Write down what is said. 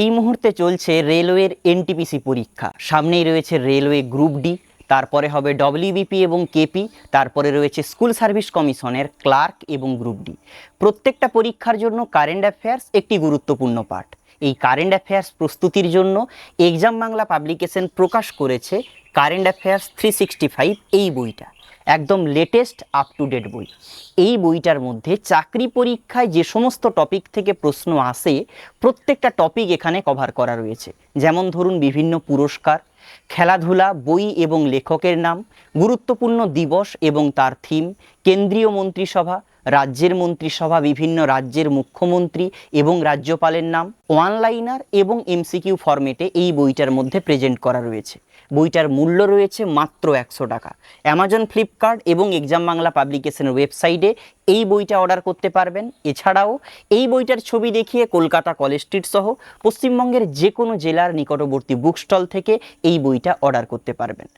এই মুহূর্তে চলছে রেলওয়ের এনটিপিসি পরীক্ষা। সামনেই রয়েছে রেলওয়ে গ্রুপ ডি, তারপরে হবে ডব্লিউবিপি এবং কেপি তারপরে রয়েছে স্কুল সার্ভিস কমিশনের ক্লার্ক এবং গ্রুপ ডি। প্রত্যেকটা পরীক্ষার জন্য কারেন্ট অ্যাফেয়ার্স একটি গুরুত্বপূর্ণ পাঠ। এই কারেন্ট অ্যাফেয়ার্স প্রস্তুতির জন্য এক্সাম বাংলা পাবলিকেশন প্রকাশ করেছে current affairs three sixty five এই বইটা। একদম লেটেস্ট আপ টু ডেট বই। এই বইটার মধ্যে চাকরি পরীক্ষায় যে সমস্ত টপিক থেকে প্রশ্ন আসে, প্রত্যেকটা টপিক এখানে কভার করা রয়েছে। যেমন ধরুন বিভিন্ন পুরস্কার, খেলাধুলা, বই এবং লেখকের নাম, গুরুত্বপূর্ণ দিবস এবং তার থিম কেন্দ্রীয় মন্ত্রিসভা রাজ্যের মন্ত্রিসভা, বিভিন্ন রাজ্যের মুখ্যমন্ত্রী এবং রাজ্যপালের নাম ওয়ানলাইনার এবং এমসিকিউ ফরম্যাটে এই বইটার মধ্যে প্রেজেন্ট করা রয়েছে। বইটার মূল্য রয়েছে মাত্র একশো টাকা। অ্যামাজন ফ্লিপকার্ট এবং এক্সাম বাংলা পাবলিকেশনের ওয়েবসাইটে এই বইটা অর্ডার করতে পারবেন। এছাড়াও এই বইটার ছবি দেখিয়ে কলকাতা কলেজ স্ট্রিট সহ পশ্চিমবঙ্গের যে কোনো জেলার নিকটবর্তী বুক স্টল থেকে এই বইটা অর্ডার করতে পারবেন।